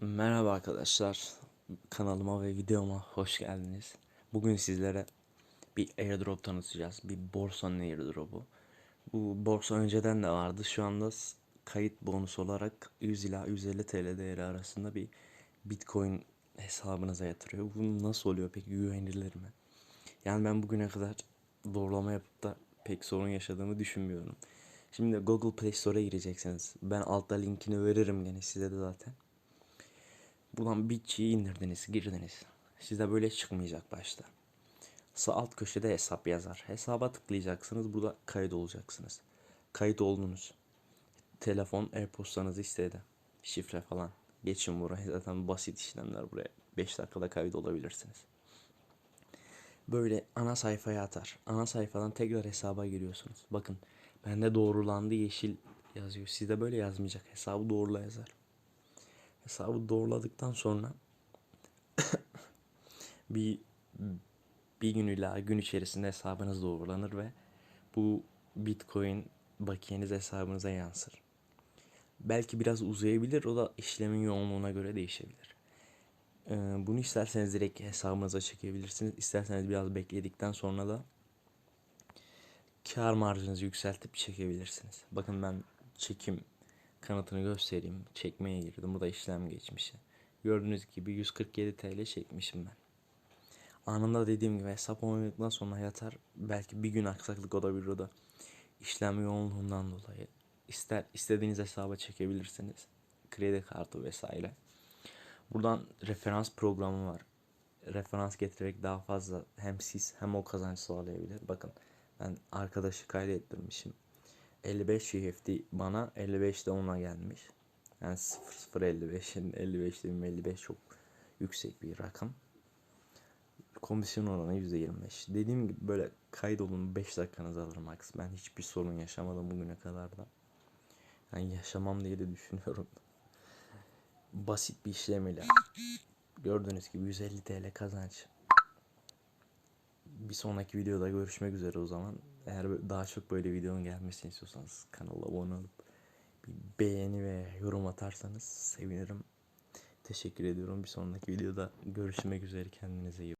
Merhaba arkadaşlar. Kanalıma ve videoma hoş geldiniz. Bugün sizlere bir airdrop tanıtacağız. Bir borsanın airdropu. Bu borsa önceden de vardı. Şu anda kayıt bonus olarak 100 ila 150 TL değeri arasında bir Bitcoin hesabınıza yatırıyor. Bu nasıl oluyor peki güvenilir mi? Yani ben bugüne kadar doğrulama yapıp da pek sorun yaşadığımı düşünmüyorum. Şimdi Google Play Store'a gireceksiniz. Ben altta linkini veririm gene size de zaten. Buradan Bitchi'yi indirdiniz, girdiniz. Size böyle çıkmayacak başta. Sağ alt köşede hesap yazar. Hesaba tıklayacaksınız. Burada kayıt olacaksınız. Kayıt oldunuz. Telefon, e-postanızı istedi. Şifre falan. Geçin buraya. Zaten basit işlemler buraya. 5 dakikada kayıt olabilirsiniz. Böyle ana sayfaya atar. Ana sayfadan tekrar hesaba giriyorsunuz. Bakın bende doğrulandı yeşil yazıyor. Sizde böyle yazmayacak. Hesabı doğrula yazar. Hesabı doğruladıktan sonra bir bir gün ila gün içerisinde hesabınız doğrulanır ve bu Bitcoin bakiyeniz hesabınıza yansır. Belki biraz uzayabilir. O da işlemin yoğunluğuna göre değişebilir. Ee, bunu isterseniz direkt hesabınıza çekebilirsiniz. İsterseniz biraz bekledikten sonra da kar marjınızı yükseltip çekebilirsiniz. Bakın ben çekim kanıtını göstereyim. Çekmeye girdim. Bu da işlem geçmişi. Gördüğünüz gibi 147 TL çekmişim ben. Anında dediğim gibi hesap olmadıktan sonra yatar. Belki bir gün aksaklık olabilir o da. işlem yoğunluğundan dolayı. İster istediğiniz hesaba çekebilirsiniz. Kredi kartı vesaire. Buradan referans programı var. Referans getirerek daha fazla hem siz hem o kazanç sağlayabilir. Bakın ben arkadaşı kaydettirmişim. 55 UFT bana 55 de ona gelmiş. Yani 0055'in 55 dediğim 55 çok yüksek bir rakam. Komisyon oranı %25. Dediğim gibi böyle kaydolun 5 dakikanızı alır max. Ben hiçbir sorun yaşamadım bugüne kadar da. Yani yaşamam diye de düşünüyorum. Basit bir işlem ile gördüğünüz gibi 150 TL kazanç. Bir sonraki videoda görüşmek üzere o zaman. Eğer daha çok böyle videonun gelmesini istiyorsanız kanala abone olup bir beğeni ve yorum atarsanız sevinirim. Teşekkür ediyorum. Bir sonraki videoda görüşmek üzere. Kendinize iyi.